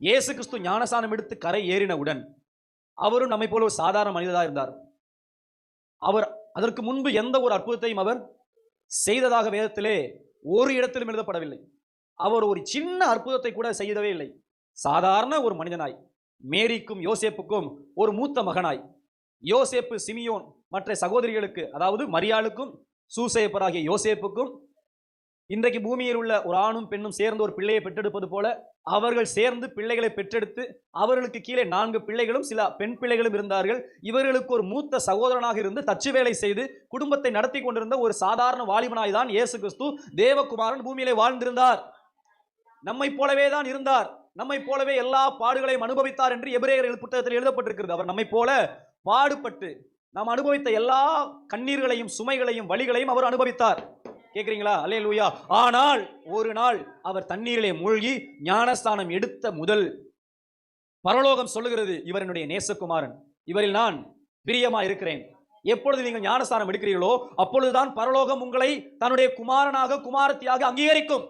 இயேசு கிறிஸ்து ஞானசானம் எடுத்து கரை ஏறினவுடன் அவரும் நம்மை போல ஒரு சாதாரண மனிதராக இருந்தார். அவர் அதற்கு முன்பு எந்த ஒரு அற்புதத்தையும் அவர் செய்ததாக வேதத்திலே ஒரு இடத்திலும் எழுதப்படவில்லை. அவர் ஒரு சின்ன அற்புதத்தை கூட செய்தவே இல்லை. சாதாரண ஒரு மனிதனாய் மேரிக்கும் யோசேப்புக்கும் ஒரு மூத்த மகனாய் யோசேப்பு சிமியோன் மற்ற சகோதரிகளுக்கு அதாவது மரியாளுக்கும் சூசேப்பராகிய யோசேப்புக்கும் இன்றைக்கு பூமியில் உள்ள ஒரு ஆணும் பெண்ணும் சேர்ந்து ஒரு பிள்ளையை பெற்றெடுப்பது போல அவர்கள் சேர்ந்து பிள்ளைகளை பெற்றெடுத்து அவர்களுக்கு கீழே நான்கு பிள்ளைகளும் சில பெண் பிள்ளைகளும் இருந்தார்கள். இவர்களுக்கு ஒரு மூத்த சகோதரனாக இருந்து தச்சு வேலை செய்து குடும்பத்தை நடத்தி கொண்டிருந்த ஒரு சாதாரண வாலிபனாய் தான் இயேசு கிறிஸ்து தேவகுமாரன் பூமியிலே வாழ்ந்திருந்தார். நம்மை போலவே தான் இருந்தார். நம்மை போலவே எல்லா பாடுகளையும் அனுபவித்தார் என்று எபிரேயர் புத்தகத்தில் எழுதப்பட்டிருக்கிறது. அவர் நம்மை போல பாடுபட்டு நாம் அனுபவித்த எல்லா கண்ணீர்களையும் சுமைகளையும் வழிகளையும் அவர் அனுபவித்தார். கேட்குறீங்களா அல்லே லூயா ஆனால் ஒரு நாள் அவர் தண்ணீரிலே மூழ்கி ஞானஸ்தானம் எடுத்த முதல் பரலோகம் சொல்லுகிறது இவர் என்னுடைய நேசகுமாரன். இவரில் நான் பிரியமா இருக்கிறேன். எப்பொழுது நீங்கள் ஞானஸ்தானம் எடுக்கிறீர்களோ அப்பொழுதுதான் பரலோகம் உங்களை தன்னுடைய குமாரனாக குமாரத்தியாக அங்கீகரிக்கும்.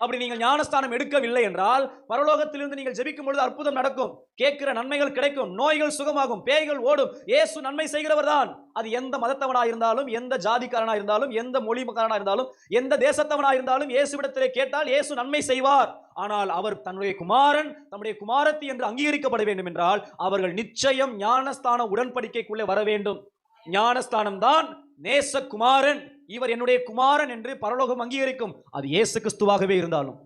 அப்படி நீங்கள் ஞானஸ்தானம் எடுக்கவில்லை என்றால் பரலோகத்திலிருந்து நீங்கள் ஜெபிக்கும் பொழுது அற்புதம் நடக்கும். கேட்கிற நன்மைகள் கிடைக்கும். நோய்கள் சுகமாகும். பேய்கள் ஓடும். ஏசு நன்மை செய்கிறவர் தான். அது எந்த மதத்தவனாக இருந்தாலும் எந்த ஜாதிக்காரனாக இருந்தாலும் எந்த மொழிக்காரனா இருந்தாலும் எந்த தேசத்தவனாக இருந்தாலும் இயேசுவிடத்திலே கேட்டால் இயேசு நன்மை செய்வார். ஆனால் அவர் தன்னுடைய குமாரன் தன்னுடைய குமாரத்தி என்று அங்கீகரிக்கப்பட வேண்டும் என்றால் அவர்கள் நிச்சயம் ஞானஸ்தான உடன்படிக்கைக்குள்ளே வர வேண்டும். ஞானஸ்தானம் தான் நேசகுமாரன். இவர் என்னுடைய குமாரன் என்று பரலோகம் அங்கீகரிக்கும். அது இயேசு கிறிஸ்துவாகவே இருந்தாலும்.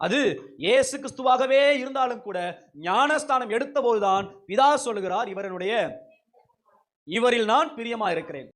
அது இயேசு கிறிஸ்துவாகவே இருந்தாலும் கூட ஞானஸ்தானம் எடுத்த போதுதான் பிதா சொல்லுகிறார் இவரனுடைய இவரில் நான் பிரியமா இருக்கிறேன்